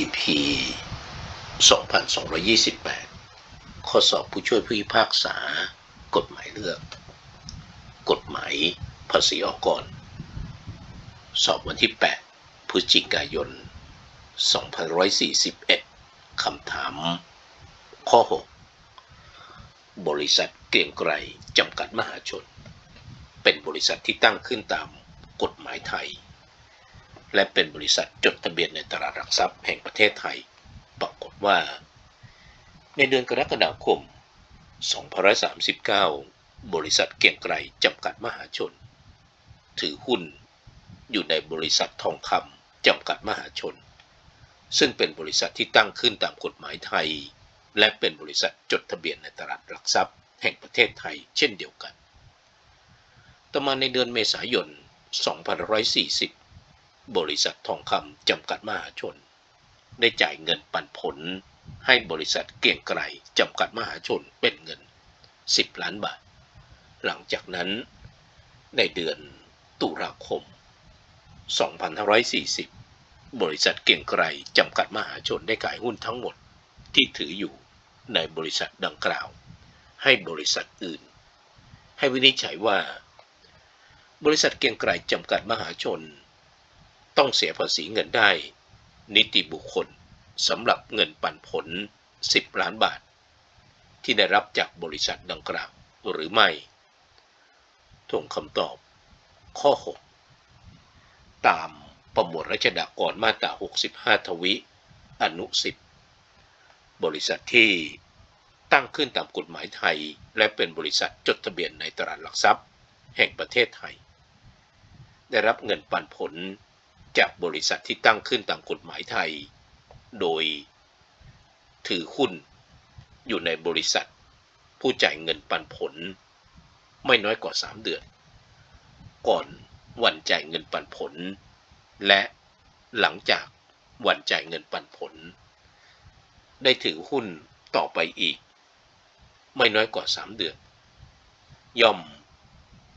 EP 2228 ข้อสอบผู้ช่วยผู้พิพากษา กฎหมายเลือก กฎหมายภาษีออกก่อน สอบวันที่ 8 พฤศจิกายน 2541 คำถาม ข้อ 6 บริษัทเกรียงไกรจำกัดมหาชน เป็นบริษัทที่ตั้งขึ้นตามกฎหมายไทย และเป็นบริษัทจดทะเบียนในตลาดหลักทรัพย์แห่งประเทศไทย ปรากฏว่า ในเดือนกรกฎาคม 2539 บริษัทเกียงไกรจำกัดมหาชน ถือหุ้นอยู่ในบริษัททองคำจำกัดมหาชน ซึ่งเป็นบริษัทที่ตั้งขึ้นตามกฎหมายไทย และเป็นบริษัทจดทะเบียนในตลาดหลักทรัพย์แห่งประเทศไทยเช่นเดียวกัน ต่อมาในเดือนเมษายน 2540 บริษัททองคำจำกัดมหาชน ได้จ่ายเงินปันผล ให้บริษัทเกียงไกรจำกัดมหาชนเป็นเงิน 10 ล้านบาท หลังจากนั้น ในเดือนตุลาคม 2540 บริษัทเกียงไกรจำกัดมหาชนได้ขายหุ้นทั้งหมดที่ถืออยู่ในบริษัทดังกล่าว ให้บริษัทอื่น ให้วินิจฉัยว่า บริษัทเกียงไกรจำกัดมหาชน ต้องเสียภาษีเงินได้ นิติบุคคลสำหรับเงินปันผล 10 ล้านบาท ที่ได้รับจากบริษัทดังกล่าวหรือไม่ทวงคำตอบ ข้อ 6 ตามประมวลรัชดากรมาตรา 65 ทวิ อนุ 10 บริษัทที่ตั้งขึ้นตามกฎหมายไทย และเป็นบริษัทจดทะเบียนในตลาดหลักทรัพย์ แห่งประเทศไทย ได้รับเงินปันผล จากบริษัทที่ตั้งขึ้นตามกฎหมายไทย โดยถือหุ้นอยู่ในบริษัท ผู้จ่ายเงินปันผล ไม่น้อยกว่า 3 เดือน ก่อนวันจ่ายเงินปันผล และหลังจากวันจ่ายเงินปันผล ได้ถือหุ้นต่อไปอีก ไม่น้อยกว่า 3 เดือน ย่อม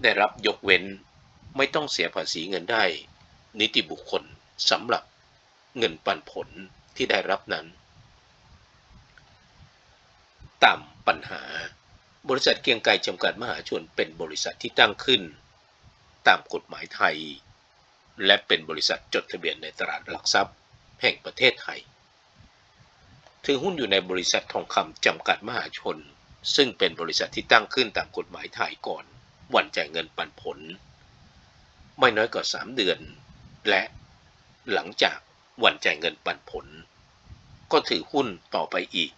ได้รับยกเว้นไม่ต้องเสียภาษีเงินได้ นิติบุคคลสำหรับเงินปันผลที่ได้รับนั้น ตามปัญหา บริษัทเกียงไกรจำกัดมหาชนเป็นบริษัทที่ตั้งขึ้น ตามกฎหมายไทย และเป็นบริษัทจดทะเบียนในตลาดหลักทรัพย์ แห่งประเทศไทย ถือหุ้นอยู่ในบริษัททองคำจำกัดมหาชน ซึ่งเป็นบริษัทที่ตั้งขึ้นตามกฎหมายไทยก่อนวันจ่ายเงินปันผล ไม่น้อยกว่า 3 เดือน และหลังจากวันจ่ายเงินปันผล ก็ถือหุ้นต่อไปอีก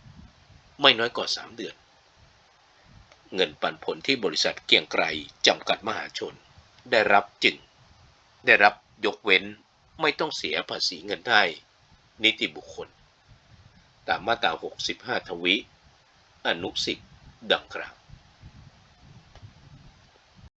ไม่น้อยกว่า 3 เดือน เงินปันผลที่บริษัทเกียงไกรจำกัดมหาชน ได้รับจึง ได้รับยกเว้นไม่ต้องเสียภาษีเงินได้ นิติบุคคล ตามมาตรา 65 ทวิ อนุสิดังกล่าว